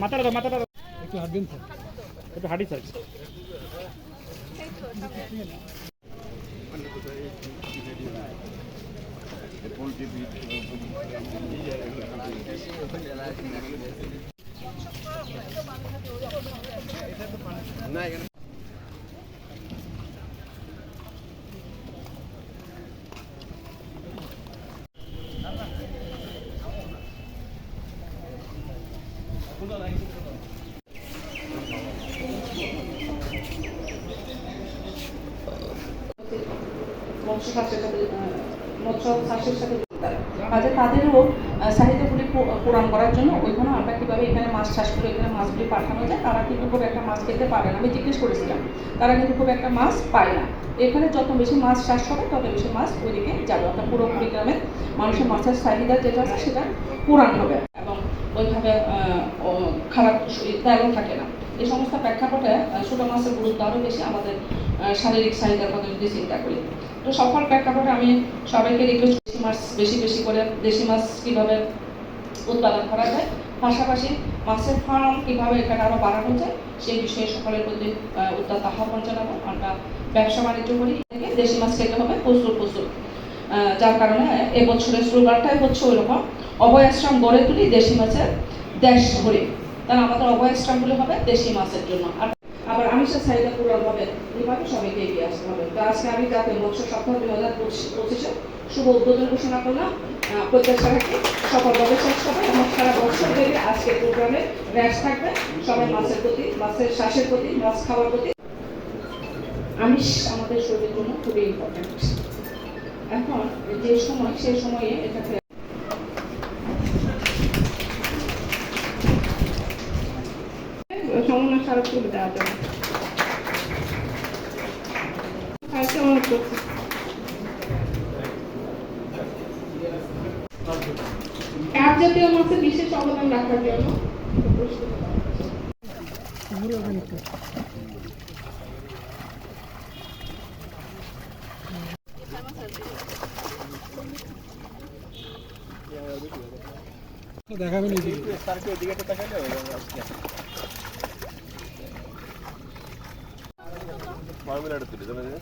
মাথাটা দাও মাথাটা দাও। একটু হাত দিন স্যার একটু হাঁটি স্যার। চাষের মৎস্য কাজে তাদেরও চাহিদাগুলি পূরণ করার জন্য, ওইখানে আমরা কীভাবে এখানে মাছ চাষ করে এখানে মাছগুলি পাঠানো যায়, তারা কিন্তু খুব একটা মাছ খেতে পারে না। আমি জিজ্ঞেস করেছিলাম, তারা কিন্তু খুব একটা মাছ পায় না। এখানে যত বেশি মাছ চাষ হবে, তত বেশি মাছ ওইদিকে যাবে। অর্থাৎ পুরোপুরি গ্রামের মানুষের মাছের চাহিদা যেটা আছে, সেটা পূরণ হবে। এবং ওইভাবে খারাপ তেলও থাকে না। এই সমস্ত প্রেক্ষাপটে ছোটো মাছের গুরুত্ব আরও বেশি আমাদের শারীরিক চাহিদার কথা যদি চিন্তা করি। তো সকল প্রেক্ষাপটে আমি সবাইকে রিকোয়েস্ট দেশি মাছ বেশি বেশি করে দেশি মাছ কীভাবে উৎপাদন করা যায় পাশাপাশি মাছের ফার্ম কীভাবে এখানে আরও বাড়ানো যায় সেই বিষয়ে সকলের প্রতি আহ, উদ্যত আহ্বান জানাব। আমরা ব্যবসা বাণিজ্য করি দেশি মাছ খেতে হবে প্রচুর প্রচুর। যার কারণে এবছরের স্লোগানটাই হচ্ছে ওইরকম অভয় আশ্রম গড়ে তুলি দেশি মাছের দেশ ধরে। তাহলে আমাদের অভয় আশ্রমগুলো হবে দেশি মাছের জন্য। আর আবার আমিষের চাহিদা পূরণ হবে। এইভাবে সবাইকে এগিয়ে আসতে হবে। তো আজকে আমি যাতে মৎস্য সপ্তাহ দুই হাজার পঁচিশে শুভ উদ্বোধন ঘোষণা করলাম আহ, প্রত্যাশা রাখি সফলভাবে শেষ হবে এবং সারা বছর ধরে আজকে প্রোগ্রামে র্যাশ থাকবে। সবাই মাছের প্রতি মাছের শ্বাসের প্রতি মাছ খাওয়ার প্রতি। আমিষ আমাদের শরীরের জন্য খুবই ইম্পর্ট্যান্ট এখন যে সময় সেই সময়ে এটাকে তুলে দেওয়া যাবে কাপ জাতীয় মাছে বিশেষ অবদান রাখার জন্য দেখাবেন এই ফর্মুলাটা മാമിനടുത്തില്ല ഇതേ?